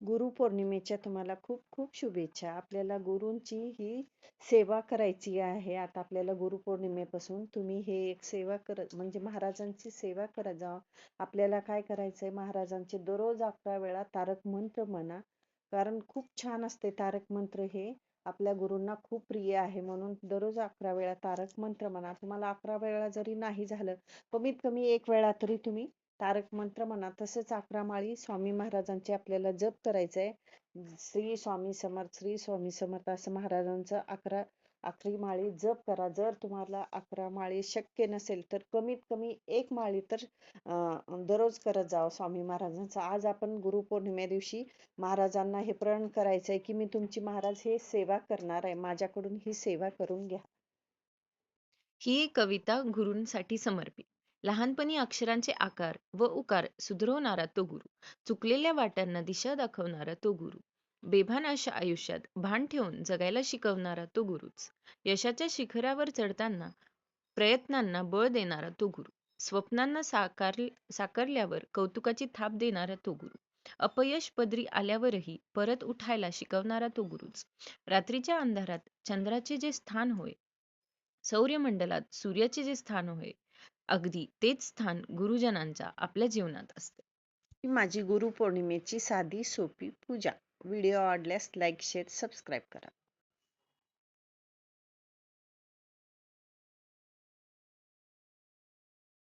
गुरुपौर्णिमेच्या तुम्हाला खूप खूप शुभेच्छा. आपल्याला गुरूंची ही सेवा करायची आहे. आता आपल्याला गुरुपौर्णिमेपासून तुम्ही हे एक सेवा करत म्हणजे महाराजांची सेवा करत जा. आपल्याला काय करायचंय? महाराजांचे दररोज अकरा वेळा तारक मंत्र म्हणा. कारण खूप छान असते तारक मंत्र हे. आपल्या गुरूंना खूप प्रिय आहे. म्हणून दररोज अकरा वेळा तारक मंत्र म्हणा. तुम्हाला अकरा वेळा जरी नाही झालं कमीत कमी एक वेळा तरी तुम्ही तारक मंत्र म्हणा तसेच अकरा माळी स्वामी महाराजांचे आपल्याला जप करायचंय. श्री स्वामी समर्थ श्री स्वामी समर्थ असं महाराजांचं अकरा अकरी माळी जप करा. जर तुम्हाला अकरा माळी शक्य नसेल तर कमीत कमी एक माळी तर दररोज करत जावं स्वामी महाराजांचं. आज आपण गुरुपौर्णिमे दिवशी महाराजांना हे प्रण करायचंय की मी तुमची महाराज हे सेवा करणार आहे. माझ्याकडून ही सेवा करून घ्या. ही कविता गुरूंसाठी समर्पित. लहानपणी अक्षरांचे आकार व उकार सुधरवणारा तो गुरु चुकलेल्या वाटांना दिशा दाखवणारा तो गुरु बेभान अशा आयुष्यात भान ठेवून जगायला शिकवणारा तो गुरुच. यशाच्या शिखरावर चढताना प्रयत्नांना बळ देणारा तो गुरु स्वप्नांना साकार साकारल्यावर कौतुकाची थाप देणारा तो गुरु अपयश पदरी आल्यावरही परत उठायला शिकवणारा तो गुरुच. रात्रीच्या अंधारात चंद्राचे जे स्थान होय सौर्यमंडलात सूर्याचे जे स्थान होय अगदी तेच स्थान गुरुजनांच्या आपल्या जीवनात असते. ही माझी गुरुपौर्णिमेची साधी सोपी पूजा. व्हिडिओ आवडल्यास लाईक शेअर सबस्क्राईब करा.